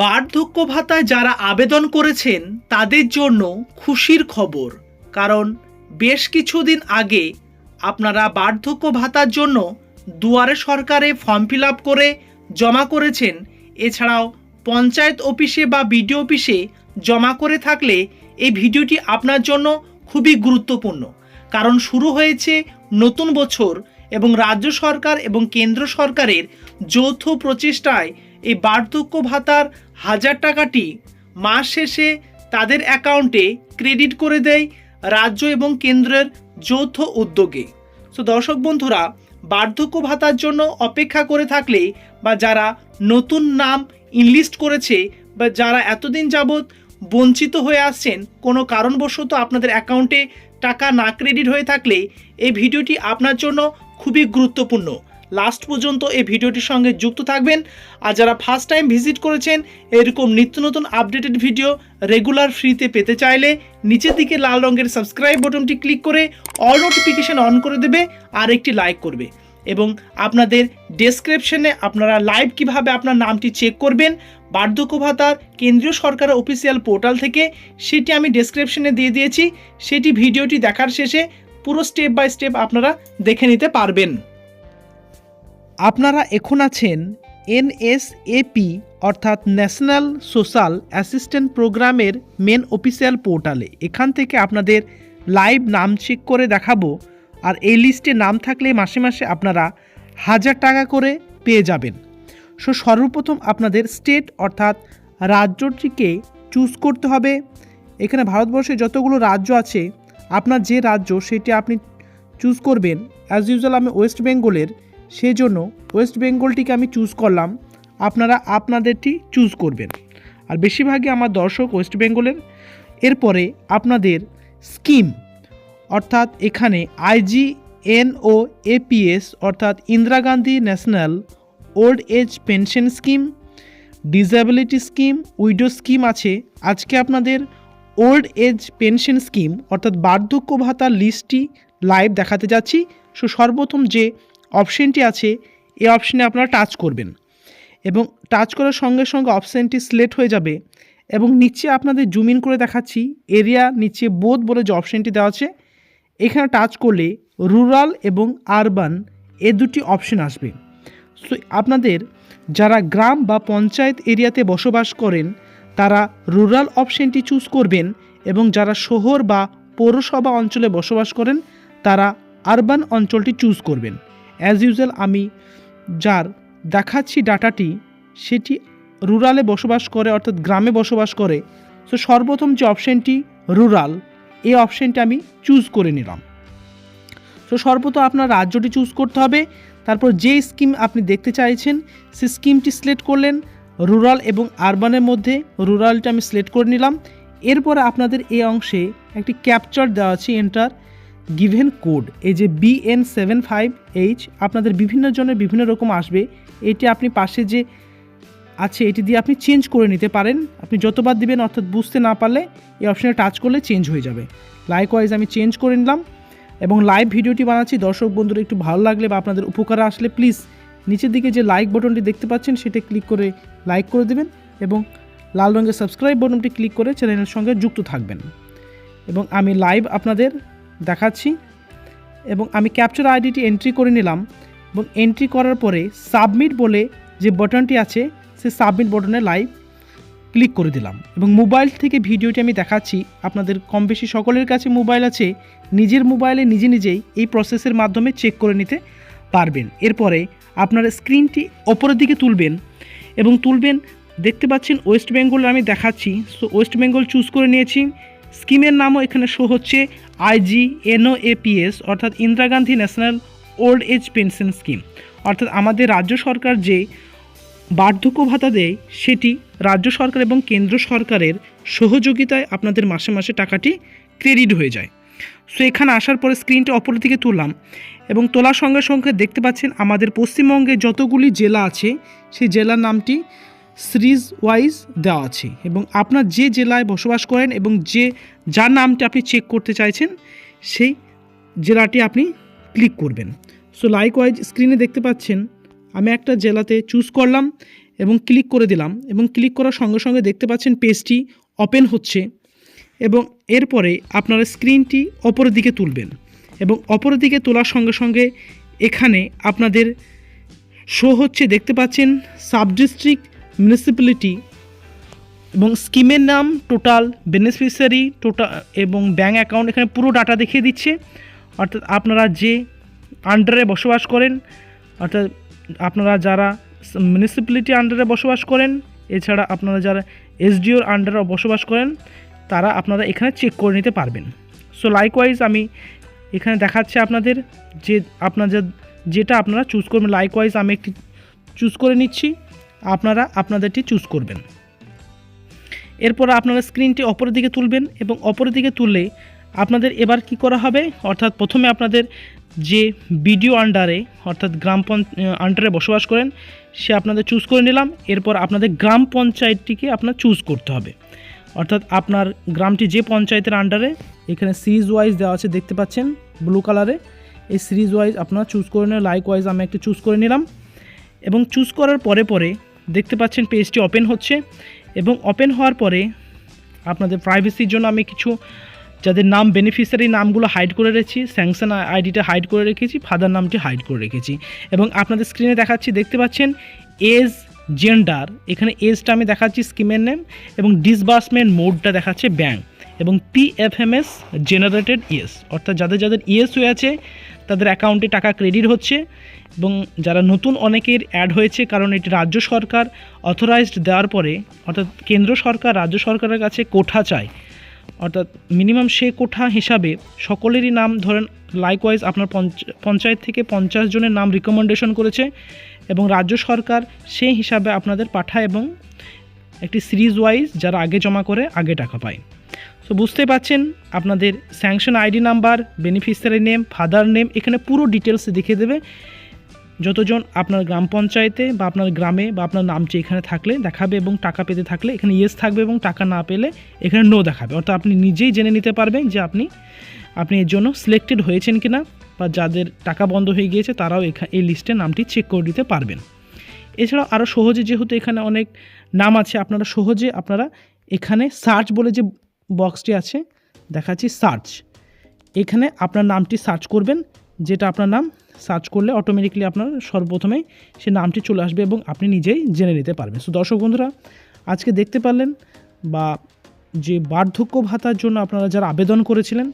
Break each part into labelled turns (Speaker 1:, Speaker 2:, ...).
Speaker 1: বার্ধক্য ভাতায় যারা আবেদন করেছেন, তাদের জন্য খুশির খবর। কারণ বেশ কিছুদিন আগে আপনারা বার্ধক্য ভাতার জন্য দুয়ারে সরকারে ফর্ম ফিল করে জমা করেছেন। এছাড়াও পঞ্চায়েত অফিসে বা বিডিও অফিসে জমা করে থাকলে এই ভিডিওটি আপনার জন্য খুবই গুরুত্বপূর্ণ। কারণ শুরু হয়েছে নতুন বছর এবং রাজ্য সরকার এবং কেন্দ্র সরকারের যৌথ প্রচেষ্টায় এই বার্ধক্য ভাতার হাজার টাকাটি মাস শেষে তাদের অ্যাকাউন্টে ক্রেডিট করে দেয় রাজ্য এবং কেন্দ্রের যৌথ উদ্যোগে। তো দর্শক বন্ধুরা, বার্ধক্য ভাতার জন্য অপেক্ষা করে থাকলে বা যারা নতুন নাম ইনলিস্ট করেছে বা যারা এতদিন যাবৎ বঞ্চিত হয়ে আসছেন, কোনো কারণবশত আপনাদের অ্যাকাউন্টে টাকা না ক্রেডিট হয়ে থাকলে এই ভিডিওটি আপনার জন্য খুবই গুরুত্বপূর্ণ। লাস্ট পর্যন্ত এই ভিডিওটির সঙ্গে যুক্ত থাকবেন। আর যারা ফার্স্ট টাইম ভিজিট করেছেন, এরকম নিত্য নতুন আপডেটেড ভিডিও রেগুলার ফ্রিতে পেতে চাইলে নিচের দিকে লাল রঙের সাবস্ক্রাইব বাটনটি ক্লিক করে অল নোটিফিকেশন অন করে দেবে আর একটি লাইক করবে। এবং আপনাদের ডেসক্রিপশনে আপনারা লাইভ কীভাবে আপনার নামটি চেক করবেন, বার্ধক্য ভাতার কেন্দ্রীয় সরকারের অফিসিয়াল পোর্টাল থেকে সেটি আমি ডেসক্রিপশনে দিয়ে দিয়েছি। সেটি ভিডিওটি দেখার শেষে পুরো স্টেপ বাই স্টেপ আপনারা দেখে নিতে পারবেন। আপনারা এখন আছেন এনএসএপি, অর্থাৎ ন্যাশনাল সোশ্যাল অ্যাসিস্ট্যান্ট প্রোগ্রামের মেন অফিসিয়াল পোর্টালে। এখান থেকে আপনাদের লাইভ নাম চেক করে দেখাবো। আর এই লিস্টে নাম থাকলে মাসে মাসে আপনারা হাজার টাকা করে পেয়ে যাবেন। সো সর্বপ্রথম আপনাদের স্টেট, অর্থাৎ রাজ্যটিকে চুজ করতে হবে। এখানে ভারতবর্ষে যতগুলো রাজ্য আছে, আপনার যে রাজ্য সেটি আপনি চুজ করবেন। অ্যাজ ইউজুয়াল আমি ওয়েস্ট বেঙ্গলের সেই জন্য ওয়েস্ট বেঙ্গলটিকে আমি চুজ করলাম। আপনারা আপনাদেরটি চুজ করবেন। আর বেশিরভাগই আমার দর্শক ওয়েস্ট বেঙ্গলের। এরপরে আপনাদের স্কিম, অর্থাৎ এখানে আইজি এনও এপিএস অর্থাৎ Indira Gandhi national old age pension scheme, disability scheme, widow scheme আছে। আজকে আপনাদের ওল্ড এজ পেনশন স্কিম, অর্থাৎ বার্ধক্য ভাতার লিস্টটি লাইভ দেখাতে যাচ্ছি। সো সর্বপ্রথম যে অপশনটি আছে, এই অপশানে আপনারা টাচ করবেন। এবং টাচ করার সঙ্গে সঙ্গে অপশানটি সিলেক্ট হয়ে যাবে এবং নিচে আপনাদের জুম ইন করে দেখাচ্ছি, এরিয়া নিচে বোধ বলে যে অপশানটি দেওয়া আছে, এখানে টাচ করলে রুরাল এবং আরবান এ দুটি অপশন আসবে। সো আপনাদের যারা গ্রাম বা পঞ্চায়েত এরিয়াতে বসবাস করেন, তারা রুরাল অপশনটি চুজ করবেন এবং যারা শহর বা পৌরসভা অঞ্চলে বসবাস করেন, তারা আরবান অঞ্চলটি চুজ করবেন। অ্যাজ ইউজুয়াল আমি যার দেখাচ্ছি ডাটাটি, সেটি রুরালে বসবাস করে, অর্থাৎ গ্রামে বসবাস করে। সো সর্বপ্রথম যে অপশনটি রুরাল এই অপশনটি আমি চুজ করে নিলাম। তো সর্বপ্রথম আপনার রাজ্যটি চুজ করতে হবে। তারপর যে স্কিম আপনি দেখতে চাইছেন, সে স্কিমটি সিলেক্ট করলেন। রুরাল এবং আরবানের মধ্যে রুরালটা আমি সিলেক্ট করে নিলাম। এরপরে আপনাদের এই অংশে একটি ক্যাপচার দেওয়া আছে এন্টার গিভেন কোড, এই যে বিএন সেভেন ফাইভ এইচ আপনাদের বিভিন্ন জনের বিভিন্ন রকম আসবে। এটি আপনি পাশে যে আছে, এটি দিয়ে আপনি চেঞ্জ করে নিতে পারেন। আপনি যতবার দিবেন, অর্থাৎ বুঝতে না পারলে এই অপশানে টাচ করলে চেঞ্জ হয়ে যাবে। লাইকওয়াইজ আমি চেঞ্জ করে নিলাম এবং লাইভ ভিডিওটি বানাচ্ছি। দর্শক বন্ধুরা, একটু ভালো লাগলে বা আপনাদের উপকারে আসলে প্লিজ নিচের দিকে যে লাইক বাটনটি দেখতে পাচ্ছেন, সেটা ক্লিক করে লাইক করে দেবেন এবং লাল রঙের সাবস্ক্রাইব বাটনটি ক্লিক করে চ্যানেলের সঙ্গে যুক্ত থাকবেন। এবং আমি লাইভ আপনাদের দেখাচ্ছি এবং আমি ক্যাপচার আইডিটি এন্ট্রি করে নিলাম এবং এন্ট্রি করার পরে সাবমিট বলে যে বাটনটি আছে সে সাবমিট বটনে লাইভ ক্লিক করে দিলাম এবং মোবাইল থেকে ভিডিওটি আমি দেখাচ্ছি। আপনাদের কম বেশি সকলের কাছে মোবাইল আছে, নিজের মোবাইলে নিজে নিজেই এই প্রসেসের মাধ্যমে চেক করে নিতে পারবেন। এরপরে আপনারা স্ক্রিনটি ওপরের দিকে তুলবেন এবং তুলবেন, দেখতে পাচ্ছেন ওয়েস্ট বেঙ্গল আমি দেখাচ্ছি। সো ওয়েস্ট বেঙ্গল চুজ করে নিয়েছি। স্কিমের নামও এখানে শো হচ্ছে আইজি এনও এপিএস অর্থাৎ Indira Gandhi national old age pension scheme. অর্থাৎ আমাদের রাজ্য সরকার যে বার্ধক্য ভাতা দেয়, সেটি রাজ্য সরকার এবং কেন্দ্র সরকারের সহযোগিতায় আপনাদের মাসে মাসে টাকাটি ক্রেডিট হয়ে যায়। সো এখানে আসার পরে স্ক্রিনটা অপর দিকে তুললাম এবং তোলার সঙ্গে সঙ্গে দেখতে পাচ্ছেন আমাদের পশ্চিমবঙ্গে যতগুলি জেলা আছে, সেই জেলার নামটি সিরিজ ওয়াইজ দেওয়া আছে এবং আপনার যে জেলায় বসবাস করেন এবং যে যার নামটি আপনি চেক করতে চাইছেন, সেই জেলাটি আপনি ক্লিক করবেন। সো লাইক ওয়াইজ স্ক্রিনে দেখতে পাচ্ছেন, আমি একটা জেলাতে চুজ করলাম এবং ক্লিক করে দিলাম এবং ক্লিক করার সঙ্গে সঙ্গে দেখতে পাচ্ছেন পেজটি ওপেন হচ্ছে এবং এরপরে আপনারা স্ক্রিনটি অপরের দিকে তুলবেন এবং অপরের দিকে তোলার সঙ্গে সঙ্গে এখানে আপনাদের শো হচ্ছে, দেখতে পাচ্ছেন সাব ডিস্ট্রিক্ট মিউনিসিপ্যালিটি এবং স্কিমের নাম টোটাল বেনিফিশিয়ারি টোটাল এবং ব্যাঙ্ক অ্যাকাউন্ট এখানে পুরো ডাটা দেখিয়ে দিচ্ছে। অর্থাৎ আপনারা যে আন্ডারে বসবাস করেন, অর্থাৎ আপনারা যারা মিউনিসিপ্যালিটি আন্ডারে বসবাস করেন, এছাড়া আপনারা যারা এসডিওর আন্ডারে বসবাস করেন, তারা আপনারা এখানে চেক করে নিতে পারবেন। সো লাইকওয়াইজ আমি এখানে দেখাচ্ছে আপনাদের যে আপনাদের যেটা আপনারা চুজ করবেন লাইকওয়াইজ আমি একটি চুজ করে নিচ্ছি। আপনারা আপনাদেরটি চুজ করবেন। এরপর আপনারা স্ক্রিনটি অপরের দিকে তুলবেন এবং অপরের দিকে তুললে আপনাদের এবার কি করা হবে? অর্থাৎ প্রথমে আপনাদের যে বিডিও আন্ডারে অর্থাৎ গ্রাম আন্ডারে বসবাস করেন, সে আপনাদের চুজ করে নিলাম। এরপর আপনাদের গ্রাম পঞ্চায়েতটিকে আপনার চুজ করতে হবে। অর্থাৎ আপনার গ্রামটি যে পঞ্চায়েতের আন্ডারে এখানে সিরিজ ওয়াইজ দেওয়া আছে, দেখতে পাচ্ছেন ব্লু কালারে এই সিরিজ ওয়াইজ আপনারা চুজ করে নিন লাইক ওয়াইজ আমি একটু চুজ করে নিলাম। এবং চুজ করার পরে পরে দেখতে পাচ্ছেন পেজটি ওপেন হচ্ছে এবং ওপেন হওয়ার পরে আপনাদের প্রাইভেসির জন্য আমি কিছু যাদের নাম বেনিফিশিয়ারি নামগুলো হাইড করে রেখেছি স্যাংশন আইডিটা হাইড করে রেখেছি ফাদার নামটি হাইড করে রেখেছি। এবং আপনাদের স্ক্রিনে দেখাচ্ছি, দেখতে পাচ্ছেন এজ জেন্ডার এখানে এজটা আমি দেখাচ্ছি স্কিমের নেম এবং ডিসবার্সমেন্ট মোডটা দেখাচ্ছে ব্যাঙ্ক এবং পিএফএমএস জেনারেটেড ইয়েস অর্থাৎ যাদের যাদের ইয়েস হয়ে আছে তাদের অ্যাকাউন্টে টাকা ক্রেডিট হচ্ছে এবং যারা নতুন অনেকের অ্যাড হয়েছে, কারণ এটি রাজ্য সরকার অথরাইজড দেওয়ার পরে, অর্থাৎ কেন্দ্র সরকার, রাজ্য সরকারের কাছে কোঠা চায়। অর্থাৎ মিনিমাম সে কোঠা হিসাবে সকলেরই নাম ধরেন লাইকওয়াইজ আপনার পঞ্চ- পঞ্চায়েত থেকে পঞ্চাশ জনের নাম রিকমেন্ডেশন করেছে এবং রাজ্য সরকার সেই হিসাবে আপনাদের পাঠায় এবং একটি সিরিজ ওয়াইজ যারা আগে জমা করে, আগে টাকা পায়। সো বুঝতে পাচ্ছেন, আপনাদের sanction ID number beneficiary name father name এখানে পুরো ডিটেলস দেখিয়ে দেবে। যতজন আপনার গ্রাম পঞ্চায়েতে বা আপনার গ্রামে বা আপনার নামটি এখানে থাকলে দেখাবে এবং টাকা পেতে থাকলে, এখানে ইয়েস থাকবে এবং টাকা না পেলে এখানে নো দেখাবে। অর্থাৎ আপনি নিজেই জেনে নিতে পারবেন যে আপনি আপনি এর জন্য সিলেক্টেড হয়েছেন কিনা বা যাদের টাকা বন্ধ হয়ে গিয়েছে তারাও এখানে এই লিস্টে নামটি চেক করে দিতে পারবেন। এছাড়াও আরও সহজে যেহেতু এখানে অনেক নাম আছে, আপনারা সহজে আপনারা এখানে সার্চ বলে যে বক্সটি আছে, দেখাচ্ছি সার্চ। এখানে আপনার নামটি সার্চ করবেন, যেটা আপনার নাম, সার্চ করলে অটোমেটিকলি আপনার সর্বপ্রথমে সে নামটি চলে আসবে এবং আপনি নিজেই জেনে নিতে পারবেন। সো দর্শক বন্ধুরা, আজকে দেখতে পারলেন বা যে বার্ধক্য ভাতার জন্য আপনারা যারা আবেদন করেছিলেন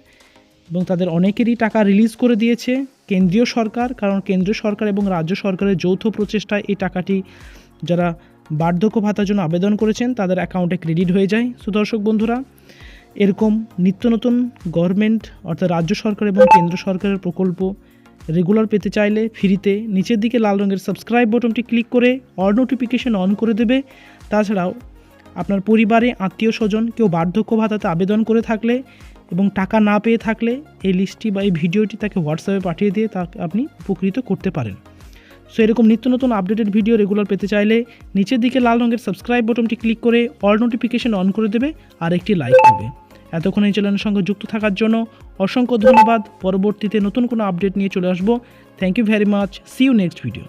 Speaker 1: এবং তাদের অনেকেরই টাকা রিলিজ করে দিয়েছে, কেন্দ্রীয় সরকার, কারণ কেন্দ্রীয় সরকার এবং রাজ্য সরকারের যৌথ প্রচেষ্টায় এই টাকাটি যারা বার্ধক্য ভাতার জন্য আবেদন করেছেন, তাদের অ্যাকাউন্টে ক্রেডিট হয়ে যায়। সুদর্শক বন্ধুরা, এরকম নিত্য নতুন গভর্নমেন্ট অর্থাৎ রাজ্য সরকার এবং কেন্দ্র সরকারের প্রকল্প রেগুলার পেতে চাইলে ফ্রিতে নিচের দিকে লাল রঙের সাবস্ক্রাইব বটনটি ক্লিক করে অল নোটিফিকেশন অন করে দেবে। তাছাড়াও আপনার পরিবারে, আত্মীয় স্বজন কেউ বার্ধক্য ভাতাতে আবেদন করে থাকলে এবং টাকা না পেয়ে থাকলে এই লিস্টটি বা এই ভিডিওটি তাকে হোয়াটসঅ্যাপে পাঠিয়ে দিয়ে তাকে আপনি উপকৃত করতে পারেন। সো এরকম নিত্য নতুন আপডেটেড ভিডিও রেগুলার পেতে চাইলে নিচের দিকে লাল রঙের সাবস্ক্রাইব বটনটি ক্লিক করে অল নোটিফিকেশন অন করে দেবে আর একটি লাইক দেবে। এতক্ষণ এই চ্যানেলের সঙ্গে যুক্ত থাকার জন্য অসংখ্য ধন্যবাদ। পরবর্তীতে নতুন কোনো আপডেট নিয়ে চলে আসব। Thank you very much see you next video